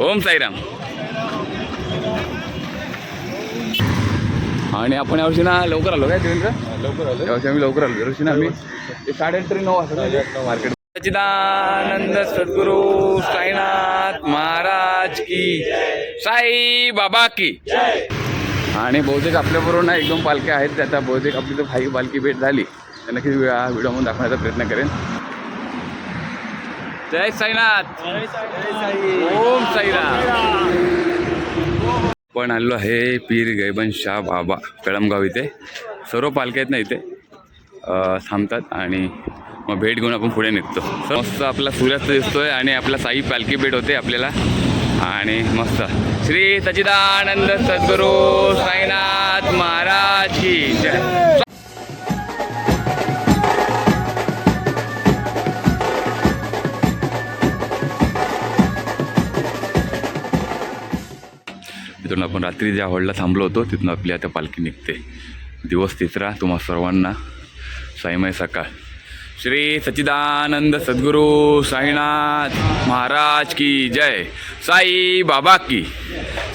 ओम साईराम. आणि आपण यावर्षी ना लवकर आलो काय देवेंद्र? लवकर आलो. यावर्षी आम्ही लवकर आलो. यावर्षी ना आम्ही ते साडेआठ तरी नऊ वाजता मार्केट सच्चिदानंद सद्गुरु साईनाथ महाराज की साई बाबा की. आणि बहुतेक आपल्याबरोबर ना एकदम पालख्या आहेत. त्या आता बहुतेक आपली तर काही पालखी भेट झाली. तर नक्कीच या व्हिडिओमध्ये दाखवण्याचा प्रयत्न करेन. जय साईनाथ. ओम साईनाथ. पण आलेलो आहे पीर गैबन शाह बाबा कळमगाव इथे. सर्व पालख्या आहेत ना इथे. थांबतात आणि मग भेट घेऊन आपण पुढे निघतो. मस्त आपला सूर्यास्त दिसतोय आणि आपला साई पालखी भेट होते आपल्याला. आणि मस्त. श्री सचिदानंद सद्गुरू साईनाथ महाराज की जय. तिथून आपण रात्री ज्या हॉलला थांबलो होतो तिथून आपली आता पालखी निघते. दिवस तिसरा तुम्हा सर्वांना साईमय सकाळ. श्री सच्चिदानंद सद्गुरू साईनाथ महाराज की जय. साई बाबा की.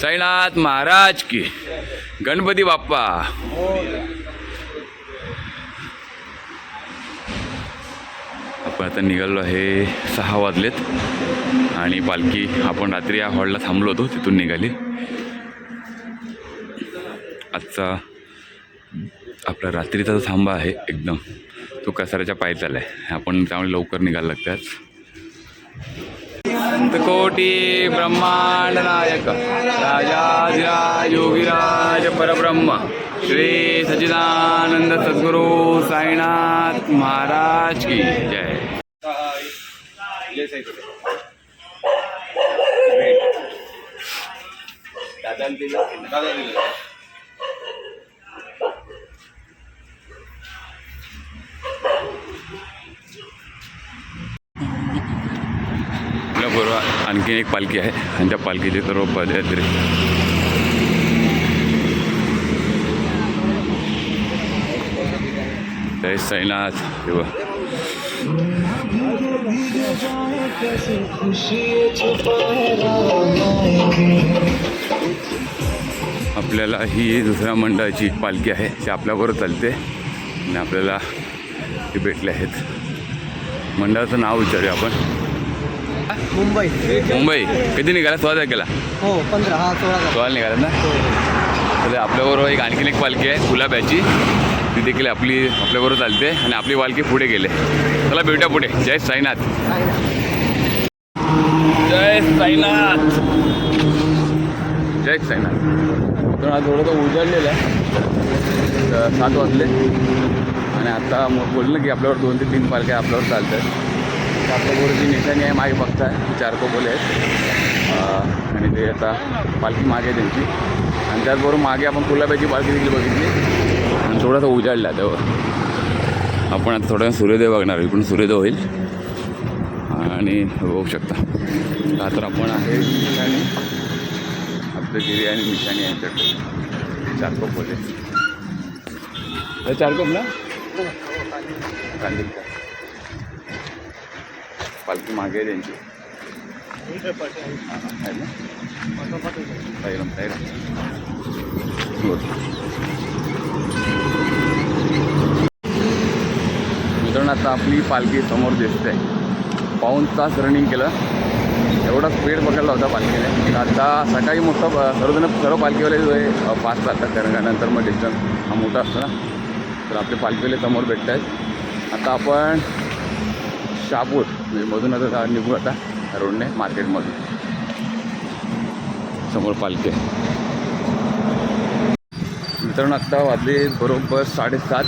साईनाथ महाराज की. गणपती बाप्पा. आपण आता निघालो आहे सहा वाजलेत आणि पालखी आपण रात्री या हॉलला थांबलो होतो तिथून निघाली. आजचा आपला रात्रीचा जो थांबा आहे एकदम तो कसाऱ्याच्या पाय चालला आहे आपण त्यामुळे लवकर निघायला लागतात. कोटी ब्रह्मांड नायक राजाधिराज योगीराज परब्रह्म श्री सचिदानंद सद्गुरू साईनाथ महाराज की जय. त्याचबरोबर आणखी एक पालखी आहे. आणि त्या पालखीचे सर्व पदयात्री जय साईनाथ. देवा आपल्याला ही दुसऱ्या मंडळाची पालखी आहे ती आपल्याबरोबर चालते. आणि आपल्याला ते भेटले आहेत. मंडळाचं नाव विचारूया आपण. मुंबई. मुंबई. कधी निघाला? सोळा तारखेला? हो पंधरा. हा सोळा सोळा निघाला ना? तर आपल्याबरोबर एक आणखीन एक पालखी आहे गुलाब्याची ती देखील आपली आपल्याबरोबर चालते आणि आपली पालखी पुढे गेले. चला भेटूया पुढे. जय साईनाथ. जय साईनाथ. जय साईनाथ. तर आज थोडंसं उजाडलेलं आहे. सात वाजले. आणि आता बोललं की आपल्यावर दोन ते तीन पालख्या आपल्यावर चालतात. आपल्याबरोबर जी निशाणी आहे मागे बघताय ती चार कोबोले आहेत. आणि ते आता पालखी मागे आहे त्यांची. आणि त्याचबरोबर मागे आपण कुलाब्याची पालखी देखील बघितली. आणि थोडासा उजाडला त्यावर आपण आता थोडा सूर्योदय बघणार इकडून सूर्योदय होईल. आणि बघू शकता. का तर आपण आहे निशाणी आपलं आणि निशाणी यांच्याकडे चार कोपोले हे चार कोप ना? कांदिलकर पालखी मागे त्यांची. मित्रांनो आता आपली पालखी समोर दिसते. पाऊन तास रनिंग केलं. एवढा स्पीड पकडला होता पालखीने. आता सकाळी मोठा सर्वजण सर्व पालखीवाले पाच लागतात अ, कारण नंतर मग डिस्टन्स हा मोठा असतो ना. तर आपले पालखीवाले समोर भेटत आहेत आता आपण शहापूर. म्हणजे मधून आता निघू आता रोडने मार्केटमधून. समोर पालखी मित्रांनो आत्ता वाजले बरोबर साडेसात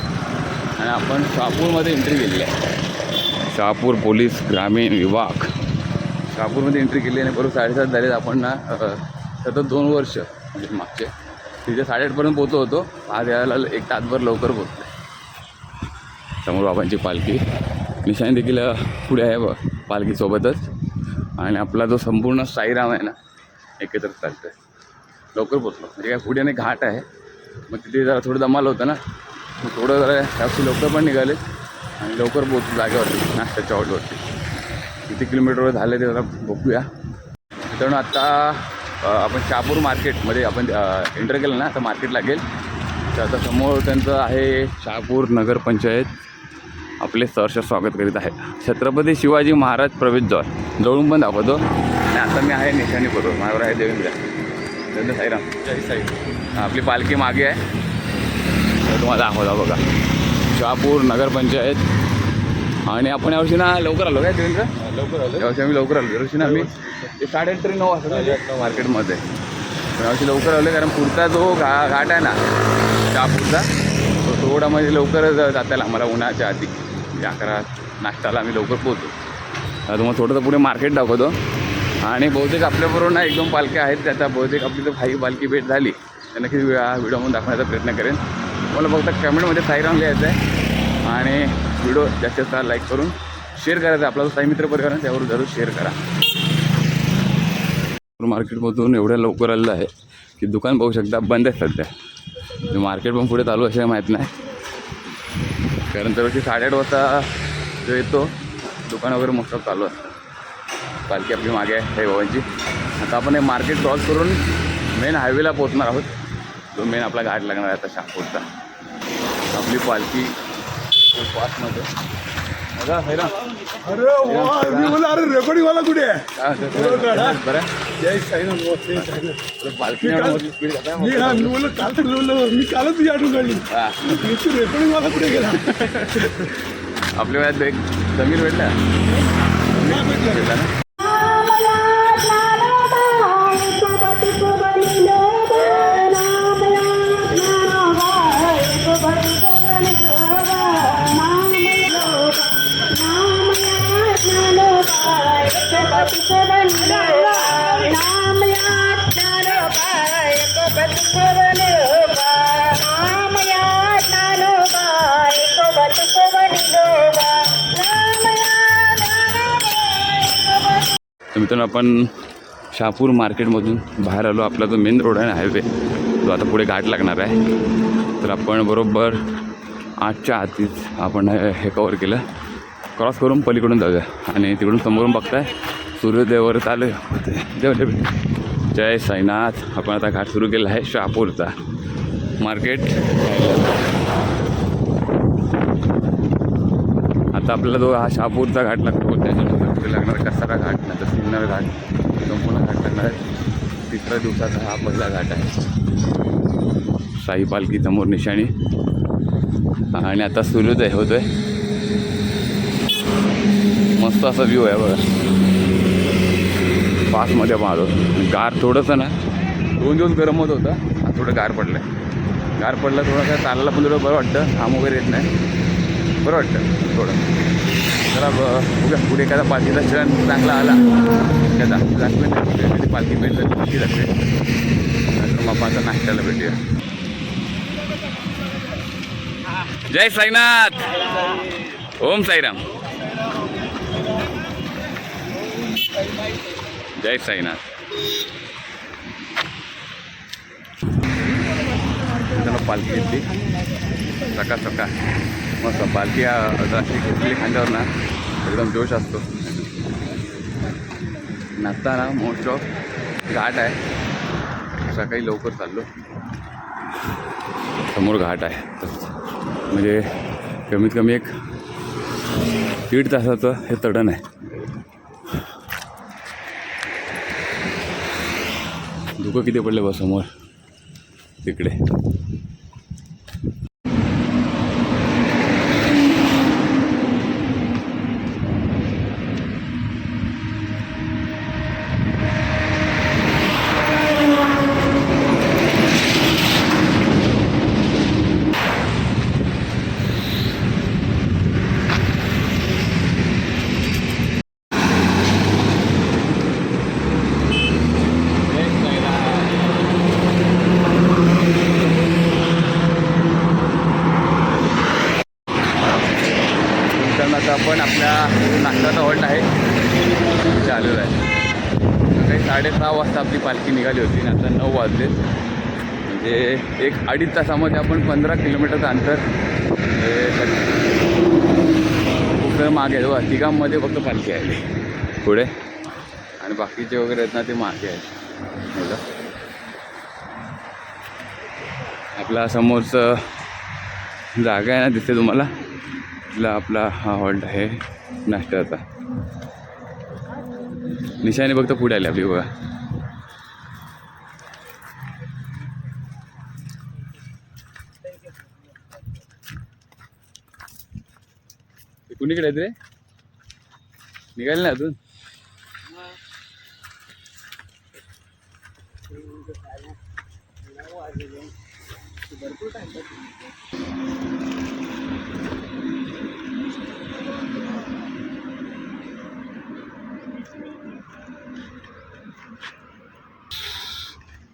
आणि आपण शहापूरमध्ये एंट्री केली आहे. शहापूर पोलीस ग्रामीण विभाग. शहापूरमध्ये एंट्री केली आणि बरोबर साडेसात झाले आपण ना सतत दोन वर्ष म्हणजे मागचे. तिथे साडेआठपर्यंत पोहोचतो होतो. आज यायला एक तासभर लवकर पोहोचले. समोर बाबांची पालखी. निशाण देखील पुढे आहे पालखीसोबतच. आणि आपला जो संपूर्ण साईराम आहे ना एकत्र चालतं लवकर पोचलो म्हणजे काय पुढे नाही घाट आहे. मग तिथे जरा थोडं दमाल होतं ना. मग थोडं जरा जास्त लवकर पण निघाले. आणि लवकर पोचलो जागेवरती नाश्त्याच्या हॉटवरती किती किलोमीटरवर झाले ते जरा बघूया. मित्रांनो आत्ता आपण शहापूर मार्केटमध्ये आपण एंटर केलं ना आता मार्केट लागेल तर आता समोर त्यांचं आहे शहापूर नगरपंचायत आपले सहर्ष स्वागत करीत आहे. छत्रपती शिवाजी महाराज प्रवेशद्वार जवळून पण दाखवतो. आणि आता मी आहे निशाणी बरोबर माझ्यावर आहे देवेंद्र. देवेंद्र साईराम. जय साई. आपली पालखी मागे आहे. तर तुम्हाला दाखवता बघा. शहापूर नगरपंचायत. आणि आपण यावर्षी ना लवकर आलो काय देवेंद्र? लवकर आलं. यावर्षी आम्ही लवकर आलो. यावर्षी ना आम्ही ते साडेआठ तरी नऊ वाजता मार्केटमध्ये. पण यावर्षी लवकर आलो कारण पुढचा जो घा घाट आहे ना शहापूरचा तो थोडा म्हणजे लवकर जाता येईल आम्हाला उन्हाच्या आधी. म्हणजे अकरा नाश्त्याला आम्ही लवकर पोहोचू आता तुम्हाला थोडंसं पुढे मार्केट दाखवतो. आणि बहुतेक आपल्याबरोबर ना एक दोन पालख्या आहेत त्याचा बहुतेक आपली तर काही पालखी भेट झाली. तर नक्कीच व्हिडिओ म्हणून दाखवण्याचा प्रयत्न करेन. मला फक्त कमेंटमध्ये साईराम लिहायचं आहे. आणि व्हिडिओ जास्तीत जास्त लाईक करून शेअर करायचा आहे. आपला जो साई मित्र परिवार त्यावर जरूर शेअर करा. मार्केटमधून एवढ्या लवकर आलेलं आहे की दुकान बघू शकता बंद आहे सध्या. मार्केट पण पुढे चालू असे माहीत नाही. कारण दरवर्षी साडेआठ वाजता जो येतो दुकान वगैरे मोस्ट ऑफ चालू असतं. पालखी आपली मागे आहे साईबाबांची आता आपण हे मार्केट क्रॉस करून मेन हायवेला पोहोचणार आहोत. जो मेन आपला घाट लागणार आहे आता शहापूरचा. आपली पालखी बघा हैरा अरे वा मी बोला अरे रेकॉर्डिंग वाला कुठे आहे? बरं. जय जय मी काल- एवढं स्पीड जात मी हा मी बोललो काल तर बोललो मी कालच तुझी आठवण काढली. रेकॉर्डिंग वाला कुठे गेला? आपल्या वेळात एक समीर भेटला. काय भेटलं. भेटला ना? तर आपण शहापूर मार्केटमधून बाहेर आलो. आपला जो मेन रोड आहे ना हायवे तो आता पुढे घाट लागणार आहे. तर आपण बरोबर आठच्या आधीच आपण हे कवर केलं. क्रॉस करून पलीकडून जाऊया. आणि तिकडून समोरून बघताय सूर्योदयावर चालू होते देव देव. जय साईनाथ. आपण आता घाट सुरू केला आहे शहापूरचा. मार्केट. आता आपल्याला जो हा शहापूरचा घाट लागतो त्याच्यानंतर पुढे लागणार कसारा घाट नाही तर सिन्नर घाट संपूर्ण घाट लागणार. आहे तिसऱ्या दिवसाचा हा पहिला घाट आहे. साई पालखी समोर निशाणी. आणि आता सूर्योदय होतोय. मस्त असा व्ह्यू आहे बघा. पासमध्ये आपण गार थोडंसं ना. दोन दिवस गरम होत होतं. थोडं गार पडलं आहे गार पडलं थोडं काय पण थोडं बरं वाटतं. घाम वगैरे येत नाही. बरं वाटतं थोडं जरा ब- बघूया पुढे एखादा पालखीचा क्षण चांगला आला त्याचा दाखवेन एखादी पालखी भेट झाली नक्की दाखवेन नंतर मग आपण आता नाश्त्याला भेटूया जय साईनाथ ओम साईराम जय साईनाथ त्याला पालखी येते सकाळ सकाळ मस्त पालखी अशी कुठली खांद्यावर ना एकदम जोश असतो. नाचताना मोस्ट ऑफ घाट आहे. सकाळी लवकर चाललो. समोर घाट आहे. म्हणजे कमीत कमी एक दीड तासाचं हे तडण आहे. धुकं किती पडले बा समोर. तिकडे. आता आपण आपल्या नाश्त्याचा हॉल्ट आहे. तिथे आलेलो आहे. सकाळी साडेसहा वाजता आपली पालखी निघाली होती आणि आता नऊ वाजले. म्हणजे एक अडीच तासामध्ये आपण पंधरा किलोमीटरचं अंतर म्हणजे मागे आहे. हो, बघा तिघांमध्ये फक्त पालखी आली पुढे. आणि बाकीचे वगैरे आहेत ना ते मागे आहेत. मुलं आपला समोरचं जागा आहे ना दिसते तुम्हाला. तिथला आपला हा हॉल्ट आहे नाश्त्याचा. निशाने फक्त पुढे आली आपली बघा. ते कुणीकडे आहेत रे? निघाले ना अजून?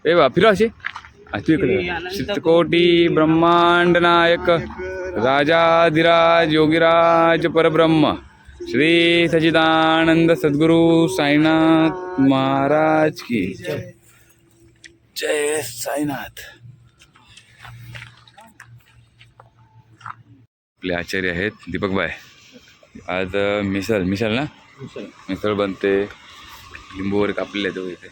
ए बा फिरो अशी तू इकडे चित्तकोटी ब्रह्मांड नायक राजाधिराज योगीराज परब्रह्म श्री सचिदानंद सद्गुरु साईनाथ महाराज की जय. जय साईनाथ. आपले आचार्य आहेत दीपकबाई आज अ, मिसल मिसल ना? मिसळ बनते. लिंबू वगैरे कापलेले आहेत इथे.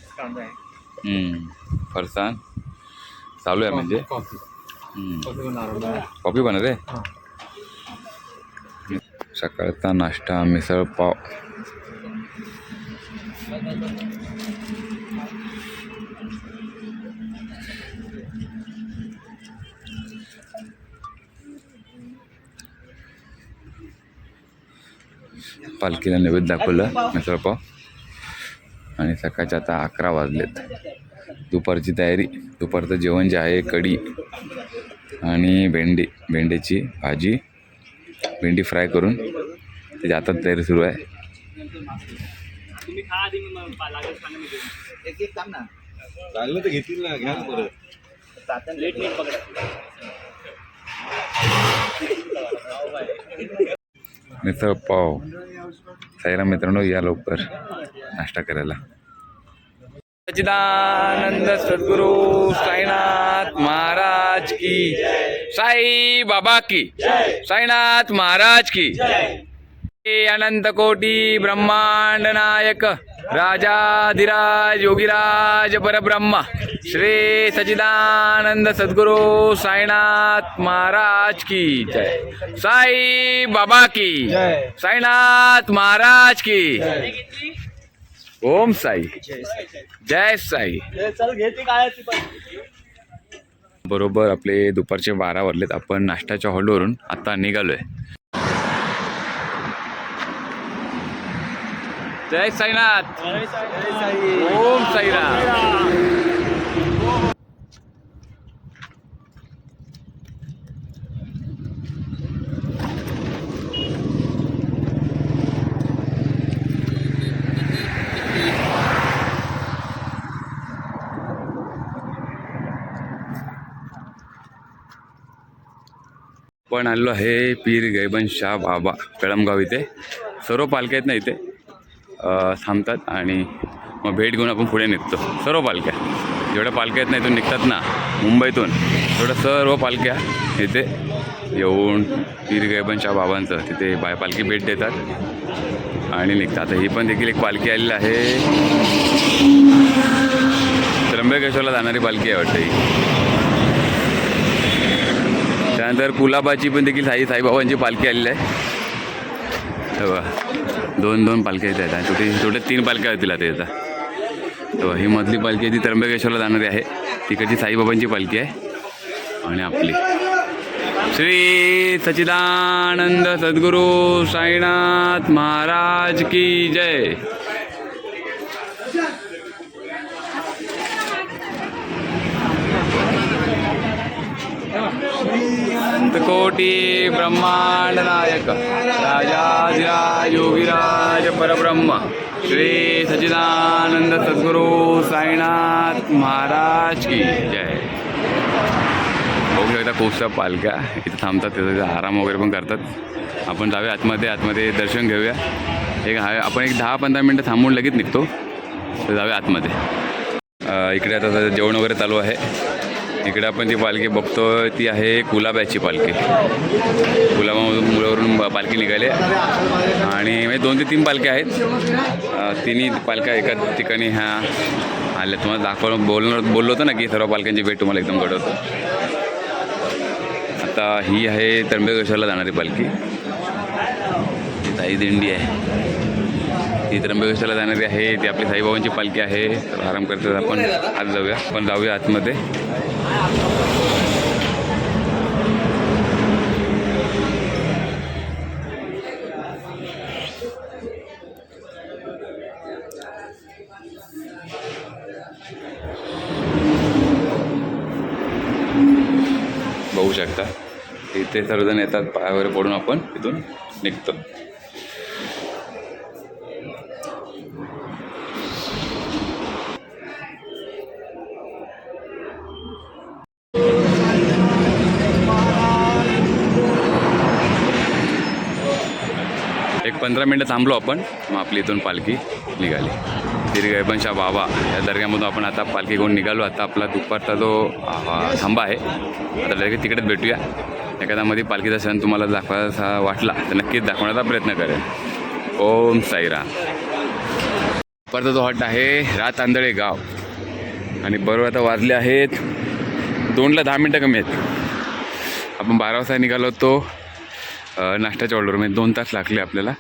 हम्म, फरसाण चालू आहे म्हणजे. हम्म. कॉफी बनत आहे. सकाळचा नाश्ता मिसळ पाव. पालखीला नैवेद्य दाखवलं मिसळ पाव. आणि सकाळचे आता अकरा वाजलेत. दुपारची तयारी दुपारचं जेवण जे आहे कढी आणि भेंडी भेंडीची भाजी. भेंडी फ्राय करून त्याची आता तयारी सुरू आहे. लागलं तर घेतील ना घ्या ना परत. मिसळ पाव. साईराम मित्रांनो या लवकर. नाश्ता करायला. सच्चिदानंद सद्गुरु साईनाथ महाराज की साई बाबा की साईनाथ महाराज की अनंत कोटी ब्रह्मांड नायक राजाधिराज योगीराज परब्रह्म श्री सचिदानंद सद्गुरु साईनाथ महाराज की जय. साई बाबा की साईनाथ महाराज की ओम साई. जय साई. बरोबर आपले दुपारचे बारा वाजलेत. आपण नाश्त्याच्या हॉलवरून आता निघालोय. जय साईनाथ. ओम साईनाथ. पण आलेलो आहे पीर गैबन शाह बाबा कळमगाव इथे. सर्व पालख्या आहेत ना इथे? थांबतात आणि मग भेट घेऊन आपण पुढे निघतो. सर्व पालख्या. जेवढ्या पालख्या आहेत ना इथून निघतात ना मुंबईतून तेवढ्या सर्व पालख्या इथे येऊन पीर गैबन शाह बाबांचं तिथे बाय पालखी भेट देतात आणि निघतात. आता ही पण देखील एक पालखी आलेली आहे. त्र्यंबकेश्वरला जाणारी पालखी आहे वाटतं ही. त्यानंतर कुलाबाची पण देखील साई साईबाबांची पालखी आलेली आहे. बघा दोन दोन पालख्या येत आहेत आणि छोट्या तीन पालख्या होतील आता येतात तेव्हा ही मधली पालखी आहे ती त्र्यंबकेश्वरला जाणारी आहे. तिकडची साईबाबांची पालखी आहे. आणि आपली. श्री सचिदानंद सद्गुरू साईनाथ महाराज की जय. कोटी ब्रह्मांड नायक राजाधिराज योगीराज परब्रह्म श्री सचिदानंद सद्गुरू साईनाथ महाराज की जय। बघू शकता खूपशा पालख्या इथे थांबतात तिथं आराम वगैरे पण करतात. आपण जाऊया आतमध्ये आतमध्ये दर्शन घेऊया. एक हा आपण एक दहा पंधरा मिनटं थांबून लगेच निघतो. तर जाऊया आतमध्ये. इकडे आता जेवण वगैरे चालू आहे. तिकडे आपण ती पालखी बघतो ती आहे कुलाब्याची पालखी. कुलाबामधून पालखी निघाली. आणि म्हणजे दोन ते तीन पालख्या आहेत. तिन्ही पालख्या एका ठिकाणी ह्या आल्या. तुम्हाला दाखवलं बोलणार बोललो होतो ना की सर्व पालख्यांची भेट तुम्हाला एकदम घडवतो आता ही आहे त्र्यंबकेश्वरला जाणारी पालखी. ही साई दिंडी आहे. ती त्र्यंबकेश्वरला जाणारी आहे. ती आपली साईबाबांची पालखी आहे. तर आराम करतात आपण. आज जाऊया. आपण जाऊया आतमध्ये. बघू शकता. इथे सर्वजण येतात पायावर वगैरे पडून आपण इथून निघतो. पंधरा मिनटं थांबलो आपण मग आपली इथून पालखी निघाली. दीर्घ बाबा या दर्ग्यामधून आपण आता पालखी घेऊन निघालो. आता आपला दुपारचा जो थांबा आहे आता लगेच तिकडेच भेटूया. एखादा मध्ये पालखीचा सण तुम्हाला दाखवायचा वाटला तर नक्कीच दाखवण्याचा प्रयत्न करेल ओम साईराम. दुपारचा जो हॉट आहे रात आंधळे गाव. आणि बरोबर आता वाजले आहेत दोनला दहा मिनटं कमी आहेत. आपण बारा वाजता निघालो होतो. नाश्त्याच्या ऑर्डर म्हणजे दोन तास लागले आपल्याला.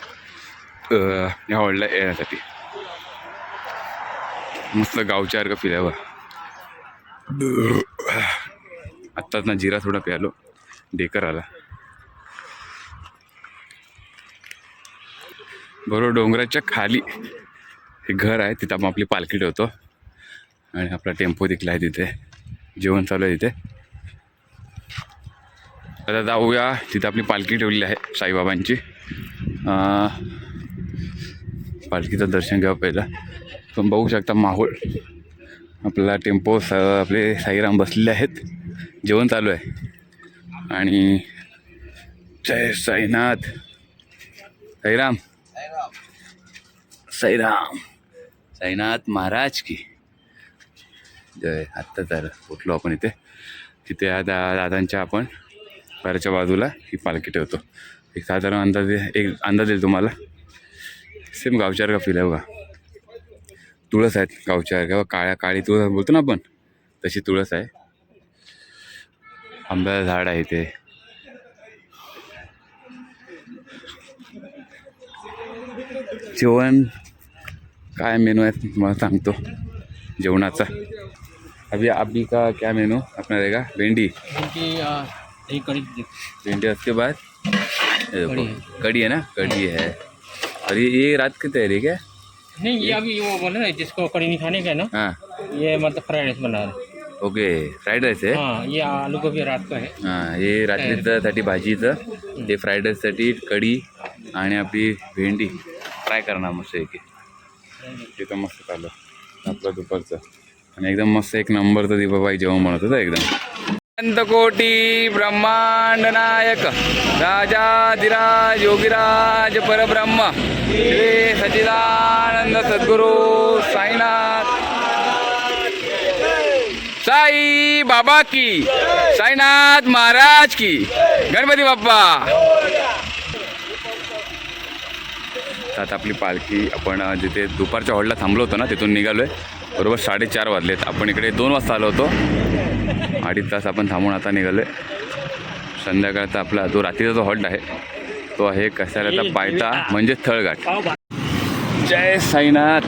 ह्या या हॉलला येण्यासाठी. मस्त गावच्या फिरावं आत्ताच ना जिरा थोडा प्यालो. डेकर आला. बरोबर डोंगराच्या खाली हे घर आहे तिथं आपण आपली पालखी ठेवतो. आणि आपला टेम्पो तिथला आहे तिथे. जेवण चालू आहे तिथे. आता जाऊया. तिथं आपली पालखी ठेवलेली आहे साईबाबांची. पालखीचं दर्शन घ्यावं पहिलं. पण बघू शकता माहोल. आपला टेम्पो स आपले साईराम बसलेले आहेत. जेवण चालू आहे. आणि जय साईनाथ. साईराम. साईराम. साईनाथ महाराज की. जय. आत्ता तर उठलो आपण इथे. तिथे या दा दादांच्या आपण घराच्या बाजूला ही पालखी ठेवतो. एक साधारण अंदाजे एक अंदाज येईल तुम्हाला सेम गावचार का फील आहे बघा. तुळस आहेत गावचार किंवा काळ्या काळी तुळस बोलतो ना आपण तशी तुळस आहे. आंब्याचं झाड आहे ते जेवण काय मेनू आहे तुम्हाला सांगतो. जेवणाचा. अभी अभी का क्या मेनू अपना रहेगा का? भेंडी. भिंडी उसके बाद ये देखो कड़ी है। ना? कड़ी है। और ये ये रात की तैयारी है क्या? नहीं ये अभी वो बोले ना जिसको कड़ी नहीं खाने का है ना हाँ। ये मतलब फ्राइड राइस बना रहे ओके फ्राईड राईस आहे हाँ ये आलू गोभी रात का है। हां हे रात्रीसाठी भाजीचं ते फ्राईड राईससाठी कढी आणि आपली भेंडी। फ्राय करणार मस्त एक ते तर मस्त चालू आपलं दुपारचं. आणि एकदम मस्त एक नंबरचं दीपाबाई जेवण बनवत होतं एकदम. अनंतकोटी ब्रह्मांड नायक राजाधिराज योगीराज परब्रह्म श्री सचिदानंद सद्गुरू साईनाथ। साई बाबा की साईनाथ महाराज की गणपती बाप्पा। आता आपली पालखी आपण जिथे दुपारच्या हॉलला थांबलो होतो ना तिथून निघालो आहे बरोबर साडेचार वाजलेत. आपण इकडे दोन वाजता आलो होतो. अडीच तास आपण थांबून आता निघालो आहे संध्याकाळचा आपला जो रात्रीचा जो हॉल्ट आहे तो आहे कसाऱ्याचा पायथा म्हणजे थळघाट. जय साईनाथ.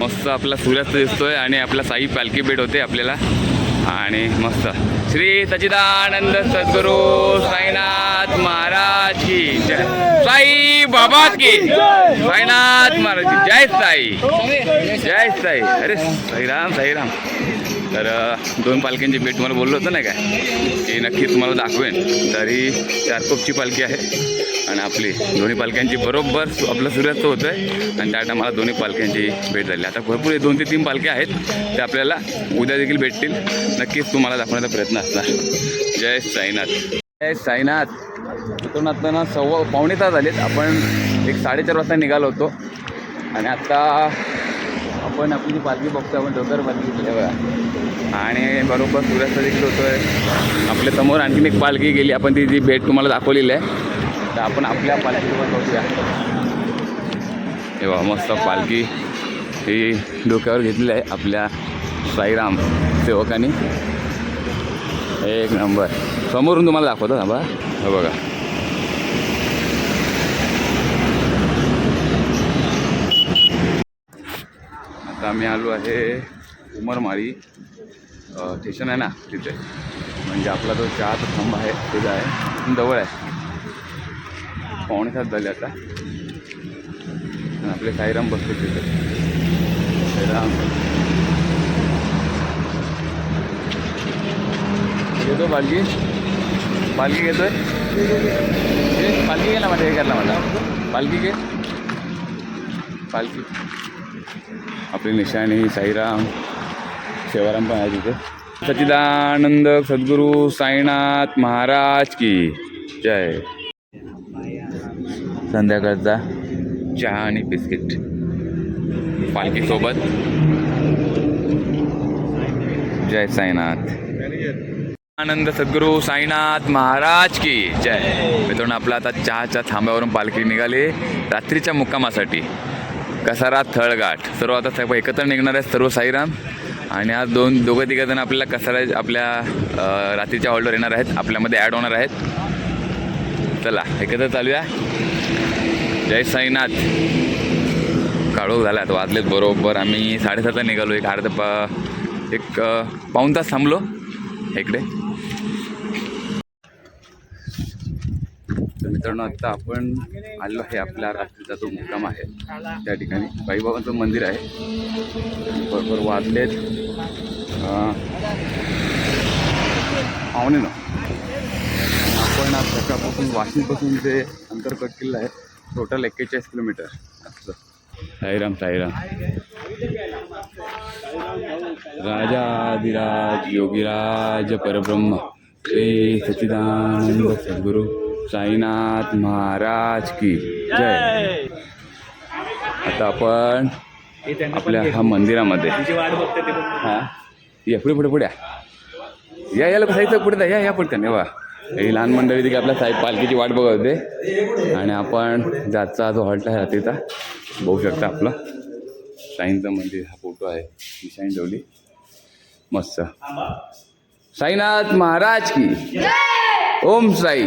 मस्त आपला सूर्यास्त दिसतोय आणि आपला साई पालखी भेट होते आपल्याला. आणि मस्त. श्री सचिदानंद सद्गुरू साईनाथ. महाराज की जय. साई बाबा की साईनाथ महाराज की जय साई. जय साई. अरे साईराम साईराम. तर दोन पालख्यांची भेट तुम्हाला बोललो होतं ना काय की नक्की तुम्हाला दाखवेन. तरी चारकोपची पालखी आहे आणि आपली दोन्ही पालख्यांची बरोबर आपलं सूर्यास्त होतं आहे आणि त्या टायमाला दोन्ही पालख्यांची भेट झाली. आता भरपूर हे दोन ते तीन पालख्या आहेत ते आपल्याला उद्या देखील भेटतील. नक्कीच तुम्हाला दाखवण्याचा प्रयत्न असणार. जय साईनाथ. साईनाथ तिथून आता ना सव्वा पावणे तास झालेत. आपण एक साडेचार वाजता निघालो होतो. आणि आता आपण आपली जी पालखी बघतो आपण डोकर पालखी बघा. आणि बरोबर सूर्यास्त देखील होतोय. आपल्यासमोर आणखीन एक पालखी गेली. आपण ती जी भेट तुम्हाला दाखवलेली आहे. तर आपण आपल्या पालखीवर बघूया. हे मस्त पालखी. ही डोक्यावर घेतलेली आहे आपल्या साईराम सेवकांनी. एक नंबर. समोरून तुम्हाला दाखवतो थांबा. हे बघा. आता आम्ही आलो आहे उमरमाळी स्टेशन आहे ना तिथे. म्हणजे आपला जो चहाचा थंब आहे तिथं आहे जवळ आहे. पावणे सात झाले आता. आपले साईराम बसले तिथे. साईराम. येतो बालजी पालखी घेतोय पालखी घे ना माझ्या हे करला मला. पालखी घे पालखी. आपली निशाणी साईराम सेवाराम पण आहे तिथे. सच्चिदानंद सद्गुरू साईनाथ महाराज की जय. संध्याकाळचा चहा आणि बिस्किट. पालखीसोबत. जय साईनाथ. आनंद सद्गुरू साईनाथ महाराज की जय. मित्रांनो आपला आता चहाच्या थांब्यावरून पालखी निघाली रात्रीच्या मुक्कामासाठी. कसारा थळघाट सर्व आता सर्व एकत्र निघणार आहेत सर्व साईराम. आणि आज दोन दोघं तिघंजण आपल्याला कसारा आपल्या रात्रीच्या ऑर्डर येणार आहेत आपल्यामध्ये ॲड होणार आहेत. चला एकत्र चालूया. जय साईनाथ. काळोख झाला आता वाजलेत बरोबर. आम्ही साडेसातला निघालो एक अर्धा पा एक पाऊन पाऊण तास थांबलो. इकडे. मित्रांनो आता आपण आलो आहे आपल्या रात्रीचा जो मुक्काम आहे त्या ठिकाणी बाईबाबांचं मंदिर आहे. बरोबर वाजलेत पाहुणे पावणे ना आपण आज सकाळपासून वाशिमपासून जे अंतर कट आहे टोटल एक्केचाळीस किलोमीटर. असं. साईराम साईराम. राजाधिराज योगीराज परब्रह्म. श्री सच्चिदानंद सद्गुरू. साईनाथ महाराज की जय. आता आपण आपल्या ह्या मंदिरामध्ये. हा. या पुढे पुढे पुढे. या. या याला साईचं पुढे जा, या या पटकन या बा ही लहान मंडळी तिथे आपल्या साई पालखीची वाट बघत होते. आणि आपण जातचा जो हॉल्ट आहे तिथं बघू शकता आपलं. साईंचं मंदिर हा फोटो आहे. निशाणी ठेवली. मस्त. साईनाथ महाराज की. ओम साई.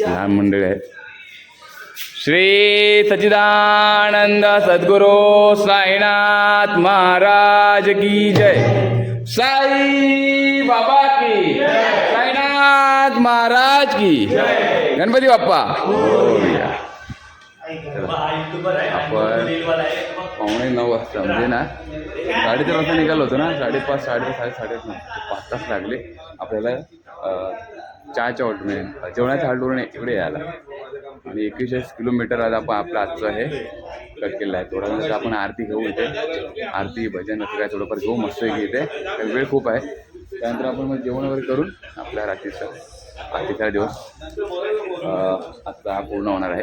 लहान मंडळी आहेत. श्री सचिदानंद सद्गुरू साईनाथ महाराज की जय. साई बाबा की साईनाथ महाराज की गणपती बाप्पा. आपण पावणे नऊ वाजता म्हणजे ना साडेचार वाजता निघालो होतो ना साडेपाच साडे साडे साडेपाच नऊ पाच तास लागले. आपल्याला अं, चहाच्या हॉटेल जेवणाच्या हॉटेलवरून इकडे यायला. आणि एकवीस किलोमीटर आज आपण आपलं आजचं हे कट केलं आहे. थोडा वेळ आपण आरती घेऊ इथे. आरती भजन असं काय थोडंफार घेऊ. मस्त की इथे. वेळ खूप आहे. त्यानंतर आपण मग जेवण वगैरे करून आपल्या रात्रीचं आरतीचा दिवस आत्ता पूर्ण होणार आहे.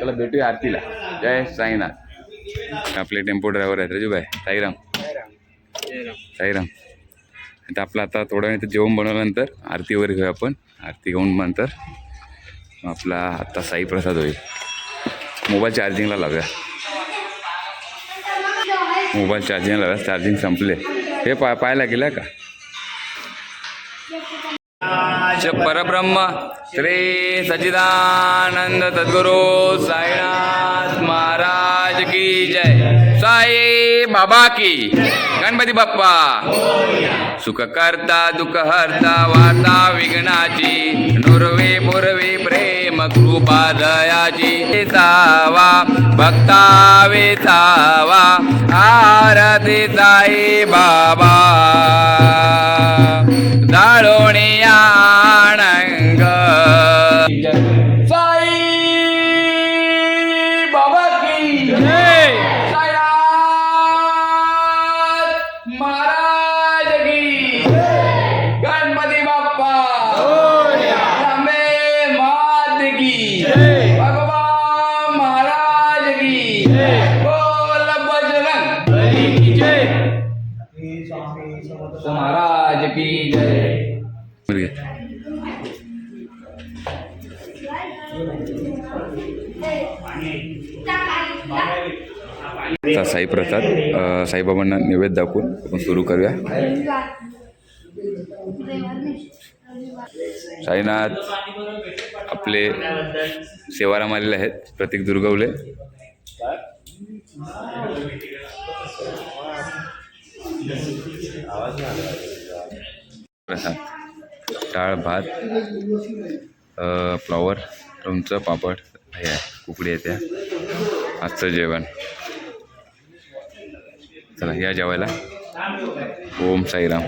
चला भेटूया आरतीला. जय साईनाथ. आपले टेम्पो ड्रायव्हर आहेत. रजूबाई साईराम. साईराम. आता आपलं आता थोड्या वेळ जेवण बनवल्यानंतर आरती वगैरे घेऊ आपण. आरती घेऊन नंतर आपला आत्ता साई प्रसाद होईल. मोबाईल चार्जिंगला लावूया. मोबाईल चार्जिंगला लावूया. चार्जिंग संपले. हे पा पाहायला गेलं का? परब्रह्म. श्री सचिदानंद सद्गुरू साईनाथ महाराज की जय. साई बाबा की. गणपती बाप्पा. सुख करता दुःख हरता वाता विघ्नाची नुरवे पुरवे प्रेम कृपा दयाची. सावा भक्ता सावा आरती साई बाबा. दाळोणी आणंग. साईप्रसाद साईबाबांना नैवेद्य दाखवून आपण सुरू करूया. साईनाथ आपले सेवाराम आलेले आहेत प्रतीक दुर्गवले. प्रसाद डाळ भात फ्लॉवर लोणचं पापड हे आहे कुकडी आहे त्या. आजचं जेवण. चला या जेवायला. ओम साईराम.